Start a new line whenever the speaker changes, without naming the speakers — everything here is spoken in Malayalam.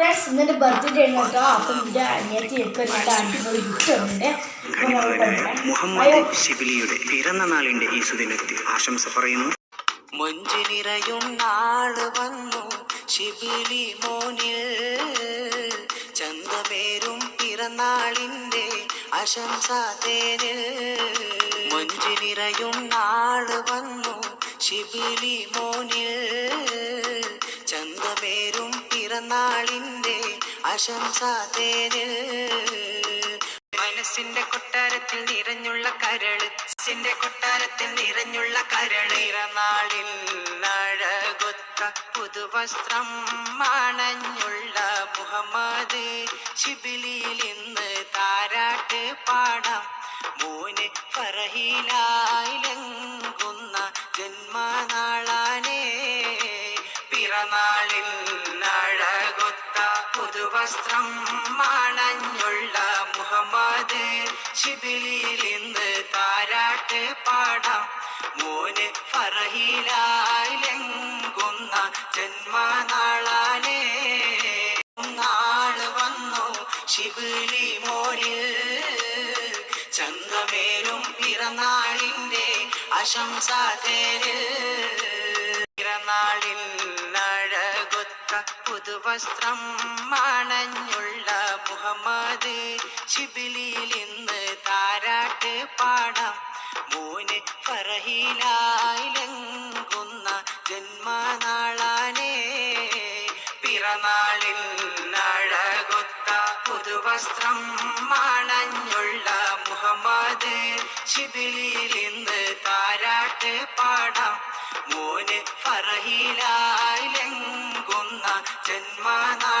ഫ്രണ്ട്സ് ഇന്നിന്റെ ബർത്ത്ഡേ ആണ് കേട്ടോ അപ്പം എന്റെ അനിയത്തി ഒക്കെ ഒരു അടിപൊളി ഗിഫ്റ്റ് ഉണ്ട്.
മുഹമ്മദ് ഷിബിലിയുടെ പിറന്ന ഈ സുദിനത്തിൽ ആശംസ പറയുന്നു.
മൊഞ്ചി നിറയും നാൾ വന്നു ശിബിലി മോനിൽ. ചന്തമേരും പിറന്നാളിന്റെ ആശംസ തേനിൽ. മൊഞ്ചി നിറയും നാൾ വന്നു ശിബിലി മോനിൽ. ചന്തമേരും പിറന്നാളിന്റെ ആശംസ മനസ്സിന്റെ കൊട്ടാരത്തിൽ നിറഞ്ഞുള്ള കരൾ മനസ്സിന്റെ കൊട്ടാരത്തിൽ നിറഞ്ഞുള്ള കരളിറനാളിൽ അഴകൊത്ത പുതുവസ്ത്രം മണഞ്ഞുള്ള മുഹമ്മദ് ശിബിലിയിൽ ഇന്ന് താരാട്ട് പാടാം. മോന് ഫറഹിലായിലെങ്കുന്ന ജന്മനാളാനേ പിറനാളിൽ അഴകൊത്ത പുതുവസ്ത്രം മണഞ്ഞുള്ള മുഹമ്മദ് ശിബിലിയിൽ ഇന്ന് താരാട്ട് പാടാം. മോന് ഫറഹിലായിലെങ്കുന്ന ജന്മനാളാനേ നാൾ വന്നു ശിബിലി മോനിൽ. ചന്തമേലും പിറന്നാളിന്റെ അശംസ തേരിൽ. പിറന്നാളിൽ പുതുവസ്ത്രം മണഞ്ഞുള്ള മുഹമ്മദ് ശിബിലിയിൽ ഇന്ന് താരാട്ട് പാടാം. മോന് ഫറഹിലായിലെങ്കുന്ന ജന്മനാളാനേ പിറന്നാളിൽ അഴകൊത്ത പുതുവസ്ത്രം മണഞ്ഞുള്ള മുഹമ്മദ് ശിബിലിയിൽ ഇന്ന് താരാട്ട് പാടാം. മോന് ഫറഹിലായിലെങ്കുന്ന ജന്മനാള